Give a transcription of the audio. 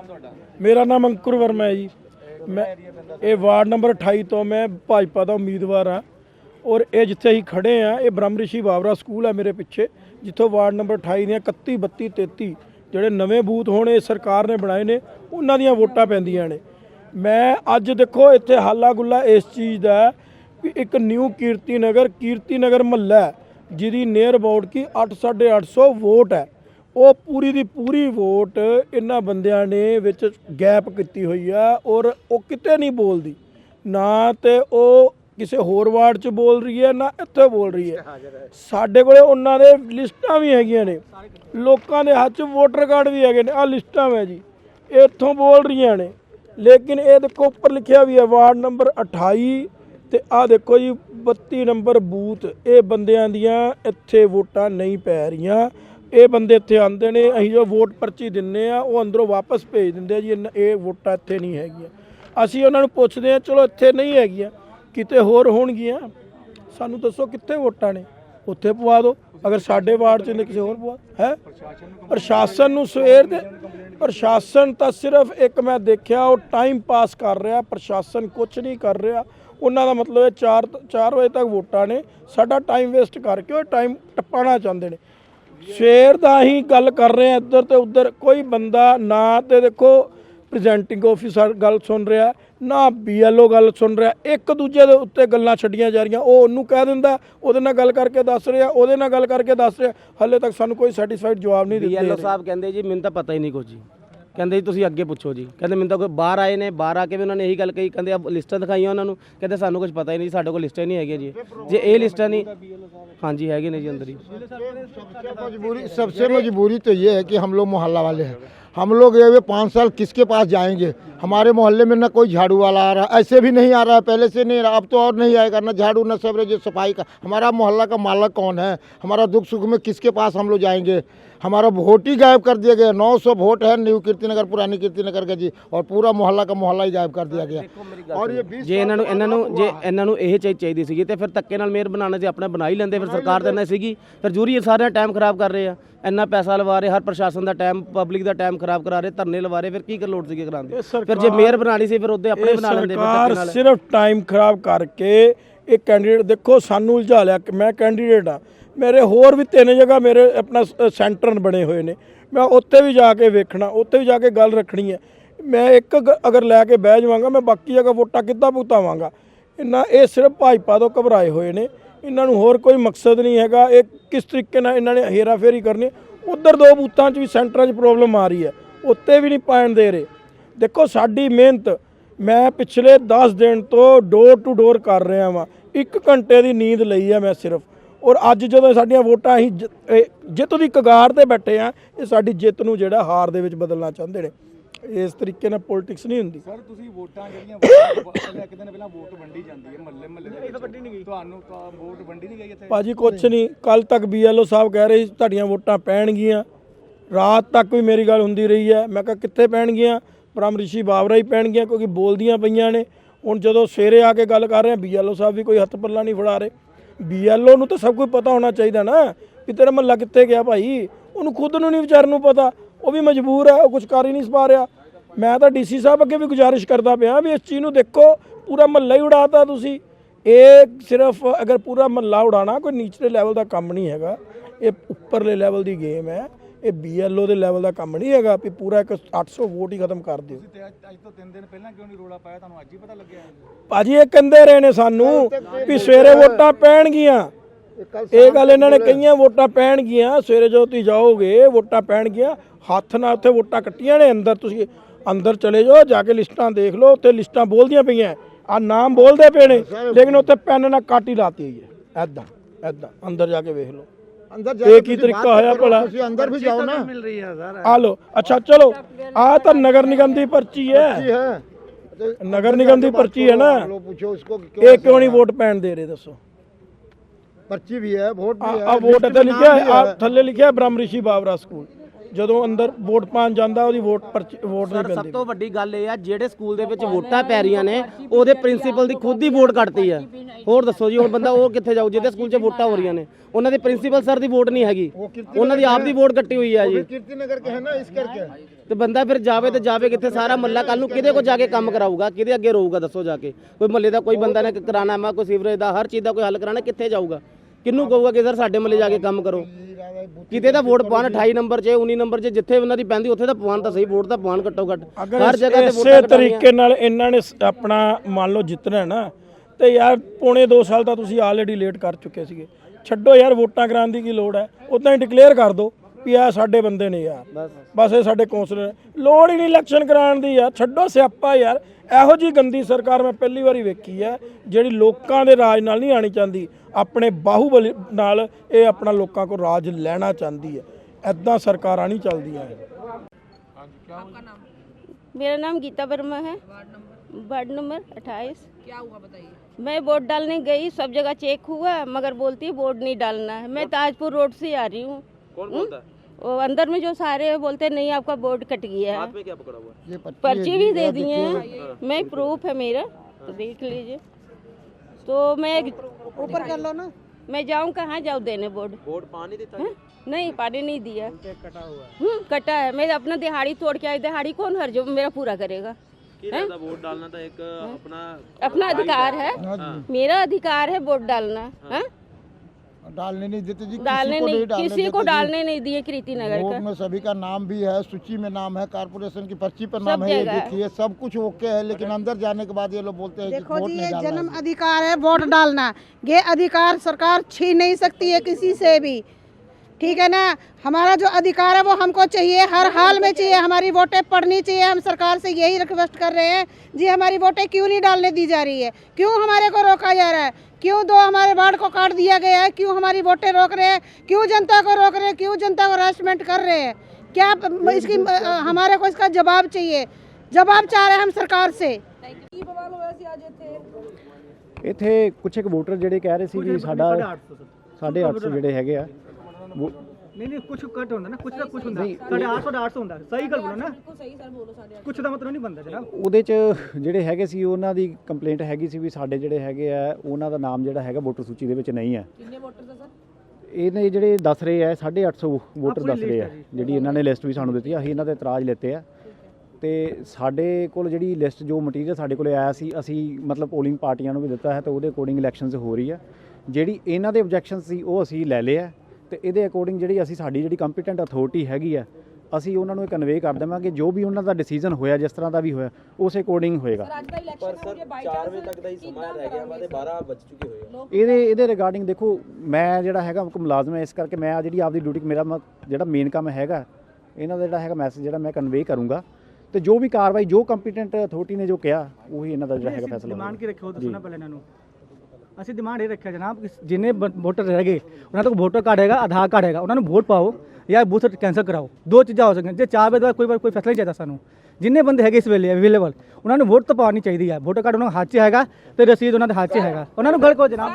ਨਾਮ ਤੁਹਾਡਾ? ਮੇਰਾ ਨਾਮ ਅੰਕੁਰ ਵਰਮਾ ਹੈ ਜੀ। ਮੈਂ ਇਹ ਵਾਰਡ ਨੰਬਰ 28 ਤੋਂ ਮੈਂ ਭਾਜਪਾ ਦਾ ਉਮੀਦਵਾਰ ਹਾਂ। ਔਰ ਇਹ ਜਿੱਥੇ ਅਸੀਂ ਖੜੇ ਆ ਇਹ ਬ੍ਰਹਮ ਰਿਸ਼ੀ ਬਾਬਰਾ ਸਕੂਲ ਹੈ ਮੇਰੇ ਪਿੱਛੇ ਜਿੱਥੋਂ ਵਾਰਡ ਨੰਬਰ 28 ਦੀਆਂ 31 32 33 ਜਿਹੜੇ ਨਵੇਂ ਬੂਥ ਹੁਣ ਸਰਕਾਰ ਨੇ ਬਣਾਏ ਨੇ ਉਹਨਾਂ ਦੀਆਂ ਵੋਟਾਂ ਪੈਂਦੀਆਂ ਨੇ। ਮੈਂ ਅੱਜ ਦੇਖੋ ਇੱਥੇ ਹਾਲਾ ਗੁੱਲਾ ਇਸ ਚੀਜ਼ ਦਾ ਵੀ ਇੱਕ ਨਿਊ ਕੀਰਤੀ ਨਗਰ ਕੀਰਤੀ ਨਗਰ ਮਹੱਲਾ ਜਿਹਦੀ ਨੀਅਰ ਅਬਾਊਟ ਕੀ 8 850 ਵੋਟ ਹੈ। ਉਹ ਪੂਰੀ ਦੀ ਪੂਰੀ ਵੋਟ ਇਹਨਾਂ ਬੰਦਿਆਂ ਨੇ ਵਿੱਚ ਗੈਪ ਕੀਤੀ ਹੋਈ ਆ ਔਰ ਉਹ ਕਿਤੇ ਨਹੀਂ ਬੋਲਦੀ। ਨਾ ਤੇ ਉਹ ਕਿਸੇ ਹੋਰ ਵਾਰਡ 'ਚ ਬੋਲ ਰਹੀ ਹੈ ਨਾ ਇੱਥੇ ਬੋਲ ਰਹੀ ਹੈ। ਸਾਡੇ ਕੋਲੇ ਉਹਨਾਂ ਦੇ ਲਿਸਟਾਂ ਵੀ ਹੈਗੀਆਂ ਨੇ। ਲੋਕਾਂ ਦੇ ਹੱਥ 'ਚ ਵੋਟਰ ਕਾਰਡ ਵੀ ਹੈਗੇ ਨੇ। ਆ ਲਿਸਟਾਂ ਵੇ ਜੀ। ਇੱਥੋਂ ਬੋਲ ਰਹੀਆਂ ਨੇ। ਲੇਕਿਨ ਇਹ ਦੇਖੋ ਉੱਪਰ ਲਿਖਿਆ ਵੀ ਹੈ ਵਾਰਡ ਨੰਬਰ 28 ਤੇ ਆ ਦੇਖੋ ਜੀ 32 ਨੰਬਰ ਬੂਥ। ਇਹ ਬੰਦਿਆਂ ਦੀਆਂ ਇੱਥੇ ਵੋਟਾਂ ਨਹੀਂ ਪੈ ਰਹੀਆਂ। ਇਹ ਬੰਦੇ ਇੱਥੇ ਆਉਂਦੇ ਨੇ, ਅਸੀਂ ਜੋ ਵੋਟ ਪਰਚੀ ਦਿੰਨੇ ਆ, ਉਹ ਅੰਦਰੋਂ ਵਾਪਸ ਭੇਜ ਦਿੰਦੇ ਆ ਜੀ ਇਹਨਾਂ- ਇਹ ਵੋਟਾਂ ਇੱਥੇ ਨਹੀਂ ਹੈਗੀਆਂ। ਅਸੀਂ ਉਹਨਾਂ ਨੂੰ ਪੁੱਛਦੇ ਆ, ਚਲੋ ਇੱਥੇ ਨਹੀਂ ਹੈਗੀਆਂ, ਕਿਤੇ ਹੋਰ ਹੋਣਗੀਆਂ। ਸਾਨੂੰ ਦੱਸੋ ਕਿੱਥੇ ਵੋਟਾਂ ਨੇ? ਉੱਥੇ ਪਵਾ ਦਿਓ। ਅਗਰ ਸਾਡੇ ਵਾਰਡ 'ਚ ਨੇ, ਕਿਸੇ ਹੋਰ ਪਵਾ ਹੈ? ਪ੍ਰਸ਼ਾਸਨ ਨੂੰ ਸਵੇਰ ਦੇ, ਪ੍ਰਸ਼ਾਸਨ ਤਾਂ ਸਿਰਫ ਇੱਕ ਮੈਂ ਦੇਖਿਆ, ਉਹ ਟਾਈਮ ਪਾਸ ਕਰ ਰਿਹਾ, ਪ੍ਰਸ਼ਾਸਨ ਕੁਝ ਨਹੀਂ ਕਰ ਰਿਹਾ। ਉਹਨਾਂ ਦਾ ਮਤਲਬ ਹੈ 4 4 ਵਜੇ ਤੱਕ ਵੋਟਾਂ ਨੇ। ਸਾਡਾ ਟਾਈਮ ਵੇਸਟ ਕਰਕੇ ਉਹ ਟਾਈਮ ਟੱਪਾਣਾ ਚਾਹੁੰਦੇ ਨੇ। ਸ਼ੇਰ ਦਾ ਹੀ ਗੱਲ ਕਰ ਰਹੇ ਆ ਇੱਧਰ ਤੇ ਉੱਧਰ। ਕੋਈ ਬੰਦਾ ਨਾ ਤੇ ਦੇਖੋ ਪ੍ਰੈਜ਼ੈਂਟਿੰਗ ਆਫੀਸਰ ਗੱਲ ਸੁਣ ਰਿਹਾ ਨਾ ਬੀਐਲਓ ਗੱਲ ਸੁਣ ਰਿਹਾ। ਇੱਕ ਦੂਜੇ ਦੇ ਉੱਤੇ ਗੱਲਾਂ ਛੱਡੀਆਂ ਜਾ ਰਹੀਆਂ। ਉਹ ਉਹਨੂੰ ਕਹਿ ਦਿੰਦਾ ਉਹਦੇ ਨਾਲ ਗੱਲ ਕਰਕੇ ਦੱਸ ਰਿਹਾ ਉਹਦੇ ਨਾਲ ਗੱਲ ਕਰਕੇ ਦੱਸ ਰਿਹਾ। ਹੱਲੇ ਤੱਕ ਸਾਨੂੰ ਕੋਈ ਸੈਟੀਸਫਾਈਡ ਜਵਾਬ ਨਹੀਂ ਬੀਐਲਓ ਦਿੱਤੇ ਸਾਹਿਬ ਕਹਿੰਦੇ ਜੀ ਮੈਨੂੰ ਤਾਂ ਪਤਾ ਹੀ ਨਹੀਂ ਕੁਝ ਜੀ। ਕਹਿੰਦੇ ਜੀ ਤੁਸੀਂ ਅੱਗੇ ਪੁੱਛੋ ਜੀ ਕਹਿੰਦੇ ਮੈਨੂੰ ਤਾਂ ਕੋਈ ਬਾਹਰ ਆਏ ਨੇ ਬਾਹਰ ਆ ਕੇ ਵੀ ਉਹਨਾਂ ਨੇ ਇਹੀ ਗੱਲ ਕਹੀ ਕਹਿੰਦੇ ਆ ਲਿਸਟਾਂ ਦਿਖਾਈਆਂ ਉਹਨਾਂ ਨੂੰ ਕਹਿੰਦੇ ਸਾਨੂੰ ਕੁਝ ਪਤਾ ਹੀ ਨਹੀਂ ਸਾਡੇ ਕੋਲ ਲਿਸਟਾਂ ਨਹੀਂ ਹੈਗੀਆਂ ਜੀ ਜੇ ਇਹ ਲਿਸਟਾਂ ਨਹੀਂ ਹਾਂਜੀ ਹੈਗੇ ਨੇ ਜੀ ਅੰਦਰ ਹੀ मजबूरी सबसे मजबूरी तो ये है कि हम लोग मोहल्ला वाले हैं हम लोग ये हुए पाँच साल किसके पास जाएंगे हमारे मोहल्ले में ना कोई झाड़ू वाला आ रहा है ऐसे भी नहीं आ रहा है पहले से नहीं रहा अब तो और नहीं आएगा ना झाड़ू ना सवरेज सफाई का हमारा मोहल्ला का मालक कौन है हमारा दुख सुख में किसके पास हम लोग जाएंगे हमारा वोट ही गायब कर दिया गया 900 वोट है न्यू कीर्तिनगर पुरानी कीर्तिनगर का जी और पूरा मोहल्ला का मोहल्ला ही गायब कर दिया गया और ये बीस ਜੇ ਇਹਨਾਂ ਨੂੰ ਇਹਨਾਂ ਨੂੰ ਜੇ ਇਹਨਾਂ ਨੂੰ ਇਹ ਚਾਹੀ ਚਾਹੀਦੀ ਸੀਗੀ ਤੇ ਫਿਰ ਧੱਕੇ ਨਾਲ ਮੇਅਰ ਬਣਾਉਣਾ ਸੀ ਆਪਣਾ ਬਣਾ ਹੀ ਲੈਂਦੇ ਫਿਰ ਸਰਕਾਰ ਦੇਣਾ ਸੀਗੀ ਫਿਰ ਜੂਰੀ ਇਹ ਸਾਰਿਆਂ ਟਾਈਮ ਖਰਾਬ ਕਰ ਰਹੇ ਆ ਇੰਨਾ ਪੈਸਾ ਲਵਾ ਰਹੇ ਹਰ ਪ੍ਰਸ਼ਾਸਨ ਦਾ ਟਾਈਮ ਪਬਲਿਕ ਦਾ ਟਾਈਮ ਖਰਾਬ ਕਰਾ ਰਹੇ ਧਰਨੇ ਲਵਾ ਰਹੇ ਫਿਰ ਕੀ ਕਰ ਲੋੜ ਸੀਗੀ ਕਰਾਉਣ ਦੀ ਫਿਰ ਜੇ ਮੇਅਰ ਬਣਾਣੀ ਸੀ ਫਿਰ ਉਹਦੇ ਆਪਣੇ ਬਣਾ ਲੈਂਦੇ ਸਰਕਾਰ ਸਿਰਫ ਟਾਈਮ ਖਰਾਬ ਕਰਕੇ ਇਹ ਕੈਂਡੀਡੇਟ ਦੇਖੋ ਸਾਨੂੰ ਉਲਝਾ ਲਿਆ ਕਿ ਮੈਂ ਕੈਂਡੀਡੇਟ ਆ। ਮੇਰੇ ਹੋਰ ਵੀ ਤਿੰਨ ਜਗ੍ਹਾ ਮੇਰੇ ਆਪਣਾ ਸੈਂਟਰ ਬਣੇ ਹੋਏ ਨੇ। ਮੈਂ ਉੱਥੇ ਵੀ ਜਾ ਕੇ ਵੇਖਣਾ ਉੱਥੇ ਵੀ ਜਾ ਕੇ ਗੱਲ ਰੱਖਣੀ ਹੈ। ਮੈਂ ਇੱਕ ਅਗਰ ਲੈ ਕੇ ਬਹਿ ਜਾਵਾਂਗਾ ਮੈਂ ਬਾਕੀ ਜਗ੍ਹਾ ਵੋਟਾਂ ਕਿੱਦਾਂ ਭੁਗਤਾਵਾਂਗਾ? ਇਹਨਾਂ ਇਹ ਸਿਰਫ ਭਾਜਪਾ ਤੋਂ ਘਬਰਾਏ ਹੋਏ ਨੇ। ਇਹਨਾਂ ਨੂੰ ਹੋਰ ਕੋਈ ਮਕਸਦ ਨਹੀਂ ਹੈਗਾ। ਇਹ ਕਿਸ ਤਰੀਕੇ ਨਾਲ ਇਹਨਾਂ ਨੇ ਹੇਰਾਫੇਰੀ ਕਰਨੀ ਉਧਰ ਦੋ ਬੂਥਾਂ 'ਚ ਵੀ ਸੈਂਟਰਾਂ 'ਚ ਪ੍ਰੋਬਲਮ ਆ ਰਹੀ ਹੈ। ਉੱਤੇ ਵੀ ਨਹੀਂ ਪਾਣ ਦੇ ਰਹੇ। ਦੇਖੋ ਸਾਡੀ ਮਿਹਨਤ ਮੈਂ ਪਿਛਲੇ 10 ਦਿਨ ਤੋਂ ਡੋਰ ਟੂ ਡੋਰ ਕਰ ਰਿਹਾ ਵਾਂ। 1 ਘੰਟੇ ਦੀ ਨੀਂਦ ਲਈ ਆ ਮੈਂ ਸਿਰਫ। ਔਰ ਅੱਜ ਜਦੋਂ ਸਾਡੀਆਂ ਵੋਟਾਂ ਅਸੀਂ ਜਿੱਤ ਦੀ ਕਗਾਰ ਤੇ ਬੈਠੇ ਆ ਇਹ ਸਾਡੀ ਜਿੱਤ ਨੂੰ ਜਿਹੜਾ ਹਾਰ ਦੇ ਵਿੱਚ ਬਦਲਣਾ ਚਾਹੁੰਦੇ ਨੇ। ਇਸ ਤਰੀਕੇ ਨਾਲ ਪੋਲਿਟਿਕਸ ਨਹੀਂ ਹੁੰਦੀ। ਸਰ ਤੁਸੀਂ ਵੋਟਾਂ ਜਿਹੜੀਆਂ ਪਹਿਲੇ ਇੱਕ ਦਿਨ ਪਹਿਲਾਂ ਵੋਟ ਵੰਡੀ ਜਾਂਦੀ ਹੈ ਮਹੱਲੇ ਮਹੱਲੇ ਦੇ ਵਿੱਚ। ਤੁਹਾਨੂੰ ਤਾਂ ਵੋਟ ਵੰਡੀ ਨਹੀਂ ਗਈ ਇੱਥੇ। ਭਾਜੀ ਕੁਛ ਨਹੀਂ। ਕੱਲ ਤੱਕ ਬੀਐਲਓ ਸਾਹਿਬ ਕਹਿ ਰਹੇ ਸੀ ਤੁਹਾਡੀਆਂ ਵੋਟਾਂ ਪੈਣਗੀਆਂ। ਰਾਤ ਤੱਕ ਵੀ ਮੇਰੀ ਗੱਲ ਹੁੰਦੀ ਰਹੀ ਹੈ। ਮੈਂ ਕਿਹਾ ਕਿੱਥੇ ਪੈਣਗੀਆਂ? ਪਰਮ ਰਿਸ਼ੀ ਬਾਬਰਾ ਹੀ ਪੈਣਗੀਆਂ ਕਿਉਂਕਿ ਬੋਲਦੀਆਂ ਪਈਆਂ ਨੇ। ਹੁਣ ਜਦੋਂ ਸਵੇਰੇ ਆ ਕੇ ਗੱਲ ਕਰ ਰਹੇ ਆ ਬੀਐਲਓ ਸਾਹਿਬ ਵੀ ਕੋਈ ਹੱਥ ਪੱਲਾ ਨਹੀਂ ਫੜਾ ਰਹੇ। ਬੀਐਲਓ ਨੂੰ ਤਾਂ ਸਭ ਕੁਝ ਪਤਾ ਹੋਣਾ ਚਾਹੀਦਾ ਨਾ ਕਿ ਤੇਰਾ ਮਹੱਲਾ ਕਿੱਥੇ ਗਿਆ ਭਾਈ। ਉਹਨੂੰ ਖੁਦ ਨੂੰ ਨਹੀਂ ਵਿਚਾਰਨ ਨੂੰ ਪਤਾ। ਉਹ ਵੀ ਮਜਬੂਰ ਹੈ ਉਹ ਕੁਝ ਕਰ ਹੀ ਨਹੀਂ ਸਪਾ ਰਿਹਾ। ਮੈਂ ਤਾਂ ਡੀਸੀ ਸਾਹਿਬ ਅੱਗੇ ਵੀ ਗੁਜ਼ਾਰਿਸ਼ ਕਰਦਾ ਪਿਆ ਵੀ ਇਸ ਚੀਜ਼ ਨੂੰ ਦੇਖੋ, ਪੂਰਾ ਮਹੱਲਾ ਹੀ ਉਡਾਤਾ ਤੁਸੀਂ। ਇਹ ਸਿਰਫ ਅਗਰ ਪੂਰਾ ਮਹੱਲਾ ਉਡਾਣਾ ਕੋਈ ਨੀਚਲੇ ਲੈਵਲ ਦਾ ਕੰਮ ਨਹੀਂ ਹੈਗਾ। ਇਹ ਉੱਪਰਲੇ ਲੈਵਲ ਦੀ ਗੇਮ ਹੈ। ਇਹ ਬੀਐਲਓ ਦੇ ਲੈਵਲ ਦਾ ਕੰਮ ਨਹੀਂ ਹੈਗਾ ਵੀ ਪੂਰਾ ਇੱਕ 800 ਵੋਟ ਹੀ ਖਤਮ ਕਰ ਦਿਓ। ਤੇ ਅੱਜ ਅੱਜ ਤੋਂ 3 ਦਿਨ ਪਹਿਲਾਂ ਕਿਉਂ ਨਹੀਂ ਰੋਲਾ ਪਾਇਆ? ਤੁਹਾਨੂੰ ਅੱਜ ਹੀ ਪਤਾ ਲੱਗਿਆ। ਭਾਜੀ ਇਹ ਕਹਿੰਦੇ ਰਹੇ ਨੇ ਸਾਨੂੰ ਵੀ ਸਵੇਰੇ ਵੋਟਾਂ ਪੈਣਗੀਆਂ। ਇਹ ਗੱਲ ਇਹਨਾਂ ਨੇ ਕਈਆਂ ਵੋਟਾਂ ਪੈਣਗੀਆਂ ਸਵੇਰੇ ਜਦੋਂ ਤੁਸੀਂ ਜਾਓਗੇ ਵੋਟਾਂ ਪੈਣਗੀਆਂ। ਹੱਥ ਨਾਲ ਉੱਥੇ ਵੋਟਾਂ ਕੱਟੀਆਂ ਨੇ ਅੰਦਰ ਤੁਸੀਂ ਅੰਦਰ ਚਲੇ ਜਾਓ ਜਾ ਕੇ ਲਿਸਟਾਂ ਦੇਖ ਲਓ ਉੱਥੇ ਲਿਸਟਾਂ ਬੋਲਦੀਆਂ ਪਈਆਂ। ਆ ਨਾਮ ਬੋਲਦੇ ਪਏ ਨੇ ਲੇਕਿਨ ਉੱਥੇ ਪੈਨ ਨਾਲ ਕਾਟੀ ਲਾਤੀ ਹੋਈ ਹੈ। ਐਦਾਂ ਐਦਾਂ ਅੰਦਰ ਜਾ ਕੇ ਵੇਖ ਲਓ। ਅੰਦਰ ਜਾ ਤਰੀਕਾ ਹੋਇਆ ਭਲਾ? ਤੁਸੀਂ ਅੰਦਰ ਵੀ ਜਾਓ ਨਾ। ਮਿਲ ਰਹੀ ਹੈ ਸਰ। ਆ ਲੋ ਅੱਛਾ ਚਲੋ ਆ ਤਾਂ ਨਗਰ ਨਿਗਮ ਦੀ ਪਰਚੀ ਹੈ। ਹੈ। ਨਗਰ ਨਿਗਮ ਦੀ ਪਰਚੀ ਹੈ ਨਾ। ਪੁੱਛੋ ਉਸਕੋ ਇਹ ਕਿਉਂ ਨਹੀਂ ਵੋਟ ਪੈਣ ਦੇ ਰਹੇ ਦੱਸੋ। ਪਰਚੀ ਵੀ ਹੈ ਵੋਟ ਵੀ ਹੈ। ਆ ਵੋਟ ਇੱਥੇ ਲਿਖਿਆ ਹੈ ਥੱਲੇ ਲਿਖਿਆ ਬ੍ਰਹਮ ਰਿਸ਼ੀ ਬਾਬਰਾ ਸਕੂਲ। ਜਦੋਂ ਅੰਦਰ ਵੋਟ ਪਾਣ ਜਾਂਦਾ ਉਹਦੀ ਵੋਟ ਪਰਚੀ ਵੋਟ ਨਹੀਂ ਸਰ ਸਭ ਪੈਂਦੀ ਤੋਂ ਵੱਡੀ ਗੱਲ ਇਹ ਆ ਜਿਹੜੇ ਸਕੂਲ ਦੇ ਵਿੱਚ ਵੋਟਾਂ ਪੈ ਰਹੀਆਂ ਨੇ ਉਹਦੇ ਪ੍ਰਿੰਸੀਪਲ ਦੀ ਖੁਦ ਹੀ ਵੋਟ ਕੱਟਤੀ ਆ ਹੋਰ ਦੱਸੋ ਜੀ ਹੁਣ ਬੰਦਾ ਉਹ ਕਿੱਥੇ ਜਾਊ ਜਿਹਦੇ ਸਕੂਲ 'ਚ ਵੋਟਾਂ ਹੋ ਰਹੀਆਂ ਨੇ ਉਹਨਾਂ ਦੇ ਪ੍ਰਿੰਸੀਪਲ ਸਰ ਦੀ ਵੋਟ ਨਹੀਂ ਹੈਗੀ ਉਹਨਾਂ ਦੀ ਆਪ ਦੀ ਵੋਟ ਕੱਟੀ ਹੋਈ ਆ ਜੀ कीर्ति नगर के है ना इस करके ਤੇ ਬੰਦਾ ਫਿਰ ਜਾਵੇ ਤੇ ਜਾਵੇ ਕਿੱਥੇ ਸਾਰਾ ਮੱਲਾ ਕੱਲ ਨੂੰ ਕਿਹਦੇ ਕੋ ਜਾ ਕੇ ਕੰਮ ਕਰਾਊਗਾ ਕਿਹਦੇ ਅੱਗੇ ਰਹੂਗਾ ਦੱਸੋ ਜਾ ਕੇ ਕੋਈ ਮੱਲੇ ਦਾ ਕੋਈ ਬੰਦਾ ਨੇ ਕਰਾਣਾ ਮੈਂ ਕੋਈ ਸੀਵਰੇਜ ਦਾ ਹਰ ਚੀਜ਼ ਦਾ ਕੋਈ ਹੱਲ ਕਰਾਣਾ ਕਿੱਥੇ ਜਾਊਗਾ ਕਿਹਨੂੰ ਕਹੂਗਾ ਕਿ ਸਰ ਸਾਡੇ ਮੱਲੇ ਜਾ ਕੇ ਕੰਮ ਕਰੋ? ਕਿਤੇ ਦਾ ਵੋਟ ਪਾਉਣ 28 ਨੰਬਰ 'ਚ 19 ਨੰਬਰ 'ਚ ਜਿੱਥੇ ਉਹਨਾਂ ਦੀ ਪੈਂਦੀ ਉੱਥੇ ਤਾਂ ਪਵਾਉਣ ਤਾਂ ਸਹੀ ਵੋਟ ਤਾਂ ਪਵਾਉਣ ਘੱਟੋ ਘੱਟ। ਹਰ ਜਗ੍ਹਾ ਤੇ ਇਸੇ ਵੋਟਾਂ। ਤਰੀਕੇ ਨਾਲ ਇਹਨਾਂ ਨੇ ਆਪਣਾ ਮੰਨ ਲਓ ਜਿੱਤਣਾ ਨਾ ਤੇ ਯਾਰ ਪੌਣੇ 2 ਸਾਲ ਤਾਂ ਤੁਸੀਂ ਆਲਰੇਡੀ ਲੇਟ ਕਰ ਚੁੱਕੇ ਸੀਗੇ। ਛੱਡੋ ਯਾਰ ਵੋਟਾਂ ਕਰਾਉਣ ਦੀ ਕੀ ਲੋੜ ਹੈ? ਉਦਾਂ ਹੀ ਡਿਕਲੇਅਰ ਕਰ ਦਿਓ ਵੀ ਆ ਸਾਡੇ ਬੰਦੇ ਨੇ ਯਾਰ। ਬਸ। ਇਹ ਸਾਡੇ ਕੌਂਸਲਰ ਲੋੜ ਹੀ ਨਹੀਂ ਇਲੈਕਸ਼ਨ ਕਰਾਉਣ ਦੀ ਯਾਰ। ਛੱਡੋ ਸਿਆਪਾ ਯਾਰ। ਇਹੋ ਜੀ ਗੰਦੀ ਸਰਕਾਰ ਮੈਂ ਪਹਿਲੀ ਵਾਰੀ ਵੇਖੀ ਹੈ ਜਿਹੜੀ ਲੋਕਾਂ ਦੇ ਰਾਜ ਨਾਲ ਨਹੀਂ ਆਣੀ ਚਾਹੁੰਦੀ। ਆਪਣੇ ਬਾਹੂਬਲੀ ਨਾਲ ਇਹ ਆਪਣਾ ਲੋਕਾਂ ਕੋਲ ਰਾਜ ਲੈਣਾ ਚਾਹੁੰਦੀ ਹੈ ਐਦਾਂ ਸਰਕਾਰਾਂ ਨਹੀਂ ਚੱਲਦੀਆਂ मेरा नाम गीता वर्मा है वार्ड नंबर अट्ठाईस क्या हुआ बताइए मैं वोट डालने गई सब जगह चेक हुआ मगर बोलती है वोट नहीं डालना है मैं ताजपुर रोड से आ रही हूँ कौन बोलता है वो अंदर में जो सारे हैं बोलते हैं, नहीं आपका वोट कट गया हाथ है में क्या पकड़ा हुआ है ये पर्ची पर्ची भी दे दिए हैं मैं प्रूफ है मेरा तो देख लीजिए तो मैं ऊपर कर लो ना। मैं जाऊँ कहाँ जाऊँ देने बोर्ड? बोर्ड पानी देता है? नहीं पानी नहीं दिया। कटा हुआ है। कटा है। मैं अपना दिहाड़ी तोड़ के आई। दिहाड़ी कौन हर जो मेरा पूरा करेगा? वोट डालना था एक अपना अपना अधिकार है। मेरा अधिकार है वोट डालना। है? डालने नहीं देते जी डालने किसी को नहीं किसी को डालने नहीं दिए कृति नगर वोट का। में सभी का नाम भी है सूची में नाम है कारपोरेशन की पर्ची पर नाम है ये देखिए सब कुछ ओके है लेकिन अंदर जाने के बाद ये लोग बोलते हैं देखो वोट जी ये डालना जन्म अधिकार है वोट डालना ये अधिकार सरकार छीन नहीं सकती है किसी से भी। ठीक है ना? हमारा जो अधिकार है वो हमको चाहिए हर हाल में चाहिए हमारी वोटें पड़नी चाहिए हम सरकार से यही रिक्वेस्ट कर रहे हैं। जी हमारी वोटें क्यों नहीं डालने दी जा रही है? क्यों हमारे को रोका जा रहा है? क्यों दो हमारे वार्ड को काट दिया गया है क्यों हमारी वोटें रोक रहे हैं क्यों जनता को रोक रहे हैं क्यों जनता को हरासमेंट कर रहे हैं क्या इसकी हमारे को इसका जवाब चाहिए जवाब चाह रहे हैं हम सरकार से ਇੱਥੇ ਕੁਛ ਇੱਕ ਵੋਟਰ ਜਿਹੜੇ ਕਹਿ ਰਹੇ ਸੀ ਕਿ ਸਾਡਾ 850 ਜਿਹੜੇ ਹੈਗੇ ਆ ਉਹ- ਨਹੀਂ ਨਹੀਂ ਕੁਝ ਘੱਟ ਹੁੰਦਾ ਨਾ ਕੁਝ ਦਾ ਕੁਝ ਹੁੰਦਾ। ਸਾਡੇ 800 ਦਾ 800 ਹੁੰਦਾ ਸਹੀ ਗੱਲ ਬੋਲੋ ਨਾ। ਕੁਝ ਦਾ ਮਤਲਬ ਨਹੀਂ ਬੰਦਾ ਜਨਾਬ। ਉਹਦੇ ਚ ਜਿਹੜੇ ਹੈਗੇ ਸੀ ਉਹਨਾਂ ਦੀ ਕੰਪਲੇਂਟ ਹੈਗੀ ਸੀ ਵੀ ਸਾਡੇ ਜਿਹੜੇ ਹੈਗੇ ਆ ਉਹਨਾਂ ਦਾ ਨਾਮ ਜਿਹੜਾ ਹੈਗਾ ਵੋਟਰ ਸੂਚੀ ਦੇ ਵਿੱਚ ਨਹੀਂ ਹੈ ਕਿੰਨੇ ਵੋਟਰ ਦਾ ਸਰ? ਇਹਨੇ ਜਿਹੜੇ ਦੱਸ ਰਹੇ ਆ 850 ਵੋਟਰ ਦੱਸ ਰਹੇ ਆ ਜਿਹੜੀ ਇਹਨਾਂ ਨੇ ਲਿਸਟ ਵੀ ਸਾਨੂੰ ਦਿੱਤੀ ਆ ਅਸੀਂ ਇਹਨਾਂ ਤੇ ਇਤਰਾਜ਼ ਲਿੱਤੇ ਆ। ਤੇ ਸਾਡੇ ਕੋਲ ਜਿਹੜੀ ਲਿਸਟ ਜੋ ਮਟੀਰੀਅਲ ਸਾਡੇ ਕੋਲੇ ਆਇਆ ਸੀ ਅਸੀਂ ਮਤਲਬ ਪੋਲਿੰਗ ਪਾਰਟੀਆਂ ਨੂੰ ਵੀ ਦਿੱਤਾ ਹੈ ਤੇ ਉਹਦੇ ਅਕੋਰਡਿੰਗ ਇਲੈਕਸ਼ਨਸ ਹੋ ਰਹੀ ਆ। ਜਿਹੜੀ ਇਹਨਾਂ ਦੇ ਆਬਜੈਕਸ਼ਨ ਸੀ ਉਹ ਅਸੀਂ ਲੈ ਲਏ ਆ। ਤੇ ਇਹਦੇ ਅਕੋਰਡਿੰਗ ਜਿਹੜੀ ਅਸੀਂ ਸਾਡੀ ਜਿਹੜੀ ਕੰਪੀਟੈਂਟ ਅਥਾਰਟੀ ਹੈਗੀ ਆ ਅਸੀਂ ਉਹਨਾਂ ਨੂੰ ਇਹ ਕਨਵੇ ਕਰ ਦੇਵਾਂਗੇ ਜੋ ਵੀ ਉਹਨਾਂ ਦਾ ਡਿਸੀਜਨ ਹੋਇਆ ਜਿਸ ਤਰ੍ਹਾਂ ਦਾ ਵੀ ਹੋਇਆ ਉਸ ਅਕੋਰਡਿੰਗ ਹੋਏਗਾ। ਪਰ ਸਰ 4 ਵਜੇ ਤੱਕ ਦਾ ਹੀ ਸਮਾਂ ਰਹਿ ਗਿਆ ਵਾਦੇ 12 ਵੱਜ ਚੁੱਕੇ ਹੋਏ ਆ। ਇਹਦੇ ਇਹਦੇ ਰਿਗਾਰਡਿੰਗ ਦੇਖੋ ਮੈਂ ਜਿਹੜਾ ਹੈਗਾ ਇੱਕ ਮੁਲਾਜ਼ਮ ਹੈ ਇਸ ਕਰਕੇ ਮੈਂ ਆ ਜਿਹੜੀ ਆਪਦੀ ਡਿਊਟੀ ਮੇਰਾ ਜਿਹੜਾ ਮੇਨ ਕੰਮ ਹੈਗਾ ਇਹਨਾਂ ਦਾ ਜਿਹੜਾ ਹੈਗਾ ਮੈਸੇਜ ਜਿਹੜਾ ਮੈਂ ਕਨਵੇ ਕਰੂੰਗਾ। ਤੇ ਜੋ ਵੀ ਕਾਰਵਾਈ ਜੋ ਕੰਪੀਟੈਂਟ ਅਥਾਰਟੀ ਨੇ ਜੋ ਕਿਹਾ ਉਹੀ ਇਹਨਾਂ ਦਾ ਜਿਹੜਾ ਹੈਗਾ ਫੈਸਲਾ ਡਿਮਾਂਡ ਕੀ ਹੋਵੇਗਾ। ਰੱਖਿਓ ਦੱਸੋ ਨਾ ਪਹਿਲਾਂ ਇਹਨਾਂ ਨੂੰ। ਅਸੀਂ ਡਿਮਾਂਡ ਇਹ ਰੱਖਿਆ ਜਨਾਬ ਕਿ ਜਿੰਨੇ ਬ- ਵੋਟਰ ਰਹਿ ਗਏ, ਉਹਨਾਂ ਤੋਂ ਵੋਟਰ ਕਾਰਡ ਹੈਗਾ ਆਧਾਰ ਕਾਰਡ ਹੈਗਾ ਉਹਨਾਂ ਨੂੰ ਵੋਟ ਪਾਓ ਜਾਂ ਬੂਥ ਕੈਂਸਲ ਕਰਾਓ। ਦੋ ਚੀਜ਼ਾਂ ਹੋ ਸਕਦੀਆਂ, ਜੇ ਚਾਰ ਵਜੇ ਦਾ ਕੋਈ ਵਾਰ ਕੋਈ ਫੈਸਲਾ ਨਹੀਂ ਚਾਹੀਦਾ ਸਾਨੂੰ। ਜਿੰਨੇ ਬੰਦੇ ਹੈਗੇ ਇਸ ਵੇਲੇ ਅਵੇਲੇਬਲ ਉਹਨਾਂ ਨੂੰ ਵੋਟ ਤਾਂ ਪਾਉਣੀ ਚਾਹੀਦੀ ਹੈ ਵੋਟਰ ਕਾਰਡ ਉਹਨਾਂ ਦੇ ਹੱਥ 'ਚ ਹੈਗਾ ਤੇ ਰਸੀਦ ਉਹਨਾਂ ਦੇ ਹੱਥ 'ਚ ਹੈਗਾ। ਉਹਨਾਂ ਨੂੰ ਗੱਲ ਕੋ ਜਨਾਬ।